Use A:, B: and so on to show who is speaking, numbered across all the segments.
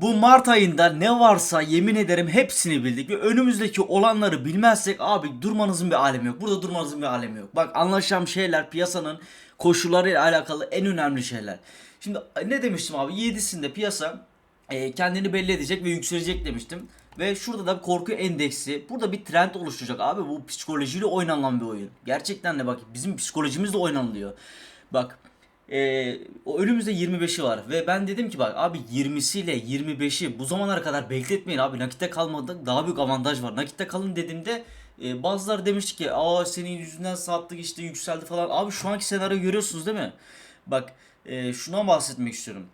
A: Bu Mart ayında ne varsa yemin ederim hepsini bildik ve önümüzdeki olanları bilmezsek abi durmanızın bir alemi yok. Burada durmanızın bir alemi yok. Bak anlaşacağım şeyler piyasanın koşullarıyla alakalı en önemli şeyler. Şimdi ne demiştim abi 7'sinde piyasa e, kendini belli edecek ve yükselecek demiştim. Ve şurada da korku endeksi. Burada bir trend oluşacak abi. Bu psikolojiyle oynanan bir oyun. Gerçekten de bak bizim psikolojimizle oynanılıyor. Bak ee, o önümüzde 25'i var ve ben dedim ki bak abi 20'siyle 25'i bu zamana kadar bekletmeyin abi nakitte kalmadı daha büyük avantaj var. Nakitte kalın dediğimde e, bazıları demişti ki aa senin yüzünden sattık işte yükseldi falan. Abi şu anki senaryo görüyorsunuz değil mi? Bak e, şuna bahsetmek istiyorum.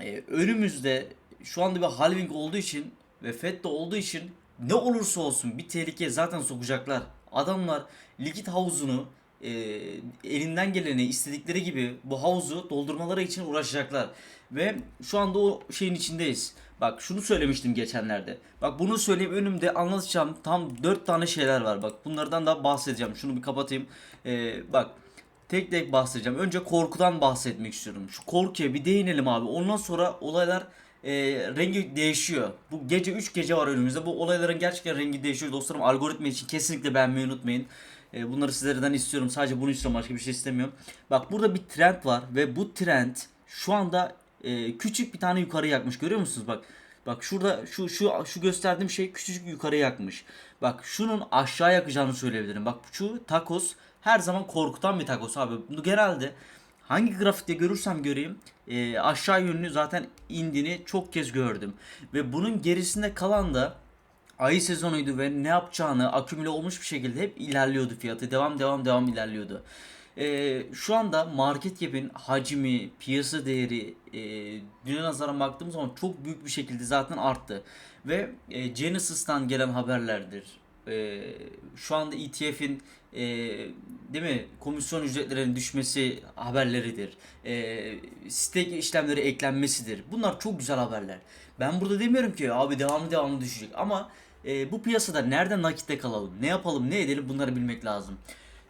A: E, önümüzde şu anda bir halving olduğu için ve FED de olduğu için ne olursa olsun bir tehlikeye zaten sokacaklar. Adamlar likit havuzunu e, elinden geleni istedikleri gibi bu havuzu doldurmaları için uğraşacaklar. Ve şu anda o şeyin içindeyiz. Bak şunu söylemiştim geçenlerde. Bak bunu söyleyeyim önümde anlatacağım tam 4 tane şeyler var. Bak bunlardan da bahsedeceğim. Şunu bir kapatayım. E, bak tek tek bahsedeceğim. Önce korkudan bahsetmek istiyorum. Şu korkuya bir değinelim abi. Ondan sonra olaylar e, rengi değişiyor. Bu gece 3 gece var önümüzde. Bu olayların gerçekten rengi değişiyor. Dostlarım algoritma için kesinlikle beğenmeyi unutmayın. E, bunları sizlerden istiyorum. Sadece bunu istiyorum. Başka bir şey istemiyorum. Bak burada bir trend var ve bu trend şu anda e, küçük bir tane yukarı yakmış. Görüyor musunuz? Bak Bak şurada şu şu şu gösterdiğim şey küçücük yukarı yakmış. Bak şunun aşağı yakacağını söyleyebilirim. Bak şu takos her zaman korkutan bir takos abi. Bu genelde hangi grafikte görürsem göreyim e, aşağı yönlü zaten indiğini çok kez gördüm. Ve bunun gerisinde kalan da ayı sezonuydu ve ne yapacağını akümüle olmuş bir şekilde hep ilerliyordu fiyatı. Devam devam devam ilerliyordu. Ee, şu anda market cap'in hacmi, piyasa değeri e, düne nazaran baktığımız zaman çok büyük bir şekilde zaten arttı. Ve e, Genesis'tan gelen haberlerdir. E, şu anda ETF'in e, değil mi komisyon ücretlerinin düşmesi haberleridir. E, stake işlemleri eklenmesidir. Bunlar çok güzel haberler. Ben burada demiyorum ki abi devamlı devamlı düşecek ama e, bu piyasada nereden nakitte kalalım, ne yapalım, ne edelim bunları bilmek lazım.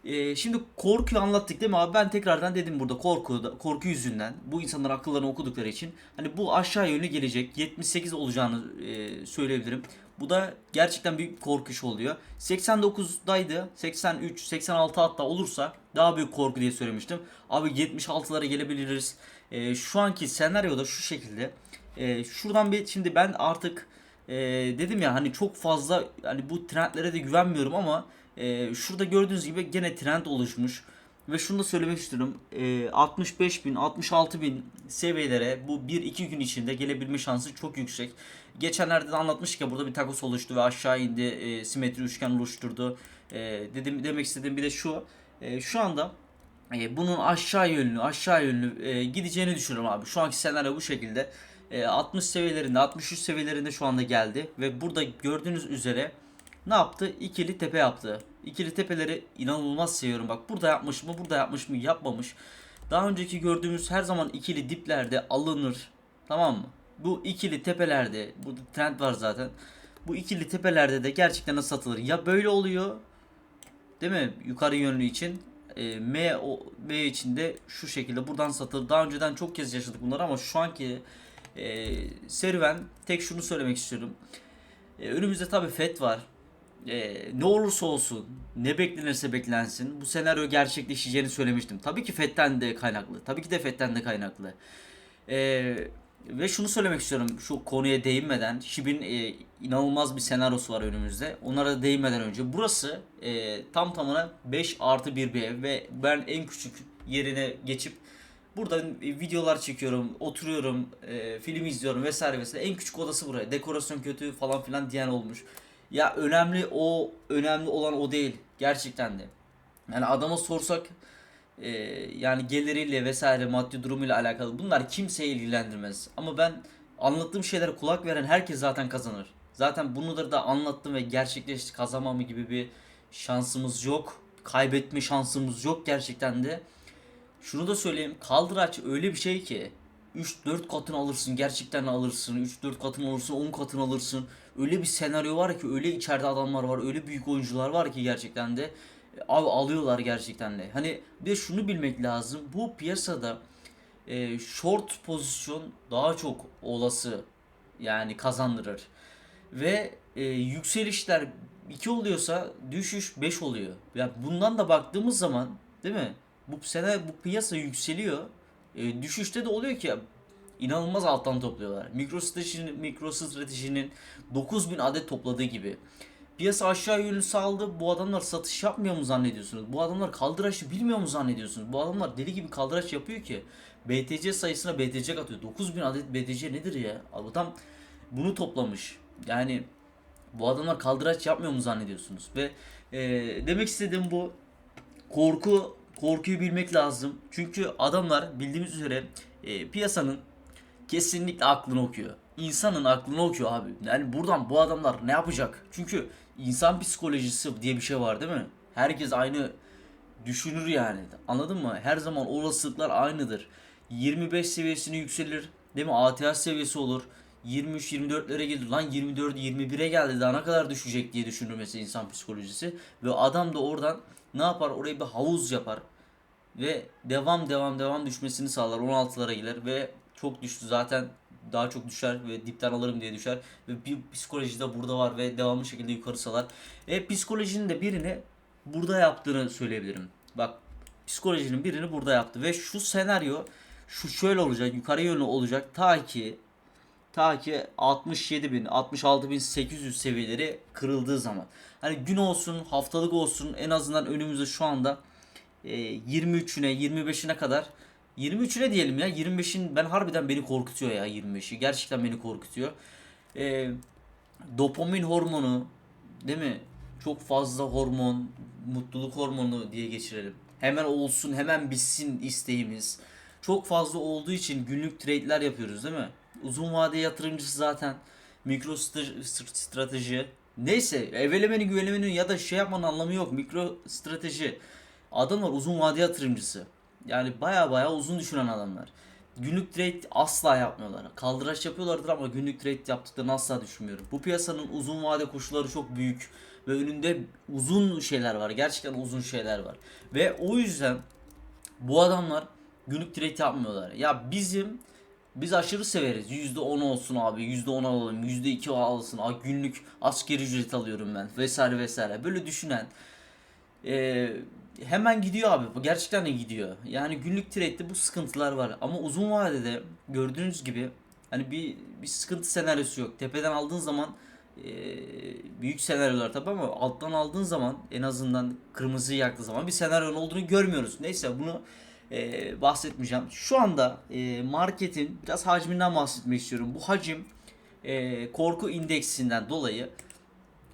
A: E, şimdi korkuyu anlattık değil mi abi? Ben tekrardan dedim burada korku korku yüzünden bu insanlar akıllarını okudukları için hani bu aşağı yönlü gelecek 78 olacağını e, söyleyebilirim. Bu da gerçekten büyük bir korku işi oluyor. 89'daydı. 83, 86 hatta olursa daha büyük korku diye söylemiştim. Abi 76'lara gelebiliriz. E, şu anki senaryoda şu şekilde. E, şuradan bir şimdi ben artık e, dedim ya hani çok fazla hani bu trendlere de güvenmiyorum ama e, şurada gördüğünüz gibi gene trend oluşmuş. Ve şunu da söylemek istiyorum. E, 65 bin, 66 bin seviyelere bu 1-2 gün içinde gelebilme şansı çok yüksek. Geçenlerde de anlatmıştık ya burada bir takos oluştu ve aşağı indi. E, simetri üçgen oluşturdu. E, dedim demek istediğim bir de şu. E, şu anda e, bunun aşağı yönlü aşağı yönlü e, gideceğini düşünüyorum abi. Şu anki senaryo bu şekilde. E, 60 seviyelerinde 63 seviyelerinde şu anda geldi. Ve burada gördüğünüz üzere ne yaptı? İkili tepe yaptı. İkili tepeleri inanılmaz seviyorum. Bak burada yapmış mı, burada yapmış mı, yapmamış. Daha önceki gördüğümüz her zaman ikili diplerde alınır. Tamam mı? Bu ikili tepelerde, bu trend var zaten. Bu ikili tepelerde de gerçekten satılır. Ya böyle oluyor, değil mi? Yukarı yönlü için. E, M, o, M için de şu şekilde buradan satılır. Daha önceden çok kez yaşadık bunları ama şu anki e, serüven tek şunu söylemek istiyorum. E, önümüzde tabi FED var e, ne olursa olsun, ne beklenirse beklensin bu senaryo gerçekleşeceğini söylemiştim. Tabii ki FED'den de kaynaklı. Tabii ki de FED'den de kaynaklı. E, ve şunu söylemek istiyorum şu konuya değinmeden. Şib'in e, inanılmaz bir senaryosu var önümüzde. Onlara da değinmeden önce. Burası e, tam tamına 5 artı 1 bir ev ve ben en küçük yerine geçip Burada videolar çekiyorum, oturuyorum, e, film izliyorum vesaire vesaire. En küçük odası buraya. Dekorasyon kötü falan filan diyen olmuş. Ya önemli o önemli olan o değil gerçekten de. Yani adama sorsak e, yani geliriyle vesaire maddi durumuyla alakalı bunlar kimseyi ilgilendirmez. Ama ben anlattığım şeylere kulak veren herkes zaten kazanır. Zaten bunu da anlattım ve gerçekleşti kazanmamı gibi bir şansımız yok. Kaybetme şansımız yok gerçekten de. Şunu da söyleyeyim kaldıraç öyle bir şey ki 3-4 katını alırsın gerçekten alırsın 3-4 katını alırsın 10 katını alırsın öyle bir senaryo var ki öyle içeride adamlar var öyle büyük oyuncular var ki gerçekten de abi alıyorlar gerçekten de hani bir de şunu bilmek lazım bu piyasada e, short pozisyon daha çok olası Yani kazandırır. Ve e, yükselişler 2 oluyorsa düşüş 5 oluyor. Yani bundan da baktığımız zaman değil mi? Bu sene bu piyasa yükseliyor. E, düşüşte de oluyor ki inanılmaz alttan topluyorlar. MicroStrategy'nin MicroStrategy'nin 9000 adet topladığı gibi. Piyasa aşağı yönlü saldı. Bu adamlar satış yapmıyor mu zannediyorsunuz? Bu adamlar kaldıraçı bilmiyor mu zannediyorsunuz? Bu adamlar deli gibi kaldıraç yapıyor ki. BTC sayısına BTC atıyor. 9000 adet BTC nedir ya? Adam bunu toplamış. Yani bu adamlar kaldıraç yapmıyor mu zannediyorsunuz? Ve e, demek istediğim bu. Korku korkuyu bilmek lazım. Çünkü adamlar bildiğimiz üzere e, piyasanın kesinlikle aklını okuyor. İnsanın aklını okuyor abi. Yani buradan bu adamlar ne yapacak? Çünkü insan psikolojisi diye bir şey var değil mi? Herkes aynı düşünür yani. Anladın mı? Her zaman olasılıklar aynıdır. 25 seviyesine yükselir. Değil mi? ATH seviyesi olur. 23-24'lere gelir. Lan 24 21'e geldi. Daha ne kadar düşecek diye düşünür mesela insan psikolojisi. Ve adam da oradan ne yapar? Oraya bir havuz yapar. Ve devam devam devam düşmesini sağlar. 16'lara gelir ve çok düştü zaten daha çok düşer ve dipten alırım diye düşer ve bir psikoloji de burada var ve devamlı şekilde yukarı salar. E psikolojinin de birini burada yaptığını söyleyebilirim. Bak psikolojinin birini burada yaptı ve şu senaryo şu şöyle olacak yukarı yönlü olacak ta ki ta ki 67.000 66.800 seviyeleri kırıldığı zaman. Hani gün olsun haftalık olsun en azından önümüzde şu anda e, 23'üne 25'ine kadar 23'üne diyelim ya 25'in ben harbiden beni korkutuyor ya 25'i gerçekten beni korkutuyor. E, dopamin hormonu değil mi? Çok fazla hormon, mutluluk hormonu diye geçirelim. Hemen olsun, hemen bitsin isteğimiz. Çok fazla olduğu için günlük trade'ler yapıyoruz değil mi? Uzun vade yatırımcısı zaten mikro st- st- strateji. Neyse evelemenin güvelemenin ya da şey yapmanın anlamı yok. Mikro strateji. Adamlar uzun vade yatırımcısı. Yani baya baya uzun düşünen adamlar. Günlük trade asla yapmıyorlar. Kaldıraç yapıyorlardır ama günlük trade yaptıklarını asla düşünmüyorum. Bu piyasanın uzun vade koşulları çok büyük ve önünde uzun şeyler var. Gerçekten uzun şeyler var. Ve o yüzden bu adamlar günlük trade yapmıyorlar. Ya bizim biz aşırı severiz. %10 olsun abi. %10 alalım. %2 alsın. Aa, günlük askeri ücret alıyorum ben. Vesaire vesaire. Böyle düşünen e, hemen gidiyor abi. Bu gerçekten de gidiyor. Yani günlük trade'de bu sıkıntılar var. Ama uzun vadede gördüğünüz gibi hani bir bir sıkıntı senaryosu yok. Tepeden aldığın zaman e, büyük senaryolar tabi ama alttan aldığın zaman en azından kırmızı yaktığı zaman bir senaryonun olduğunu görmüyoruz. Neyse bunu e, bahsetmeyeceğim. Şu anda e, marketin biraz hacminden bahsetmek istiyorum. Bu hacim e, korku indeksinden dolayı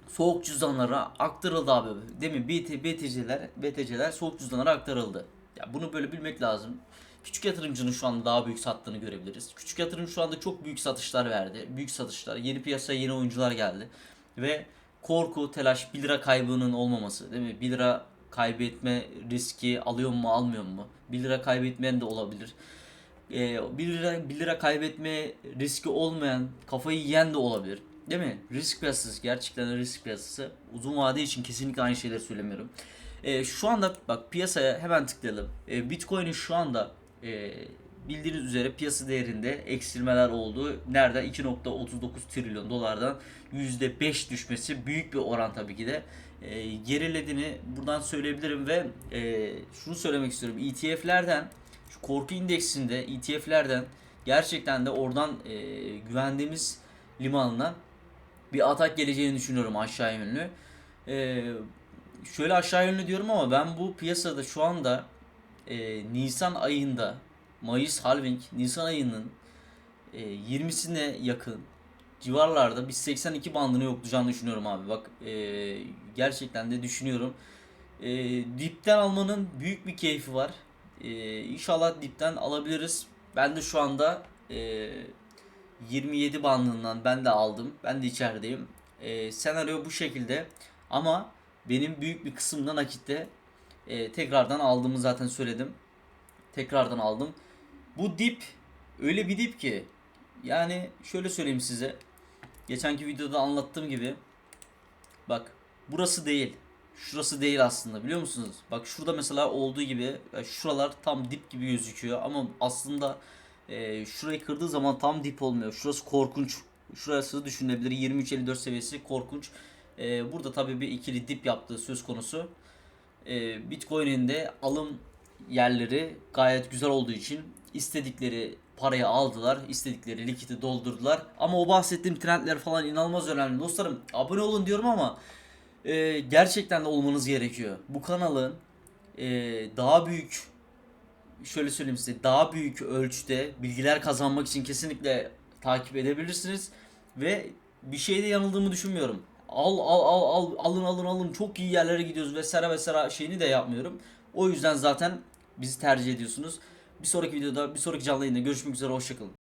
A: soğuk cüzdanlara aktarıldı abi. Mi? BT, BTC'ler, BTC'ler soğuk cüzdanlara aktarıldı. Ya bunu böyle bilmek lazım. Küçük yatırımcının şu anda daha büyük sattığını görebiliriz. Küçük yatırım şu anda çok büyük satışlar verdi. Büyük satışlar. Yeni piyasaya yeni oyuncular geldi. Ve korku, telaş, 1 lira kaybının olmaması. Değil mi? 1 lira kaybetme riski alıyor mu almıyor mu? 1 lira kaybetmeyen de olabilir. Ee, 1 lira 1 lira kaybetme riski olmayan, kafayı yiyen de olabilir. Değil mi? Risk piyasası gerçekten risk piyasası. Uzun vade için kesinlikle aynı şeyleri söylemiyorum. Ee, şu anda bak piyasaya hemen tıklayalım. Ee, Bitcoin'in şu anda e, bildiğiniz üzere piyasa değerinde eksilmeler oldu. Nereden? 2.39 trilyon dolardan %5 düşmesi büyük bir oran tabii ki de. E, gerilediğini buradan söyleyebilirim ve e, şunu söylemek istiyorum. ETF'lerden şu korku indeksinde ETF'lerden gerçekten de oradan e, güvendiğimiz limanına bir atak geleceğini düşünüyorum aşağı yönlü. Ee, şöyle aşağı yönlü diyorum ama ben bu piyasada şu anda e, Nisan ayında Mayıs halving Nisan ayının e, 20'sine yakın civarlarda bir 82 bandını yoklayacağını düşünüyorum abi. Bak e, gerçekten de düşünüyorum. E, dipten almanın büyük bir keyfi var. E, inşallah dipten alabiliriz. Ben de şu anda e, 27 bandından ben de aldım. Ben de içerideyim. E, senaryo bu şekilde. Ama benim büyük bir kısımda nakitte e, tekrardan aldığımı zaten söyledim. Tekrardan aldım. Bu dip öyle bir dip ki yani şöyle söyleyeyim size. Geçenki videoda anlattığım gibi bak burası değil. Şurası değil aslında biliyor musunuz? Bak şurada mesela olduğu gibi e, şuralar tam dip gibi gözüküyor ama aslında e, şurayı kırdığı zaman tam dip olmuyor. Şurası korkunç Şurası düşünülebilir 23.54 seviyesi korkunç. Ee, burada tabii bir ikili dip yaptığı söz konusu. Ee, Bitcoin'in de alım yerleri gayet güzel olduğu için istedikleri parayı aldılar, istedikleri likiti doldurdular. Ama o bahsettiğim trendler falan inanılmaz önemli. Dostlarım abone olun diyorum ama e, gerçekten de olmanız gerekiyor. Bu kanalın e, daha büyük şöyle söyleyeyim size daha büyük ölçüde bilgiler kazanmak için kesinlikle takip edebilirsiniz ve bir şeyde yanıldığımı düşünmüyorum. Al al al al alın alın alın çok iyi yerlere gidiyoruz vesaire vesaire şeyini de yapmıyorum. O yüzden zaten bizi tercih ediyorsunuz. Bir sonraki videoda bir sonraki canlı yayında görüşmek üzere hoşçakalın.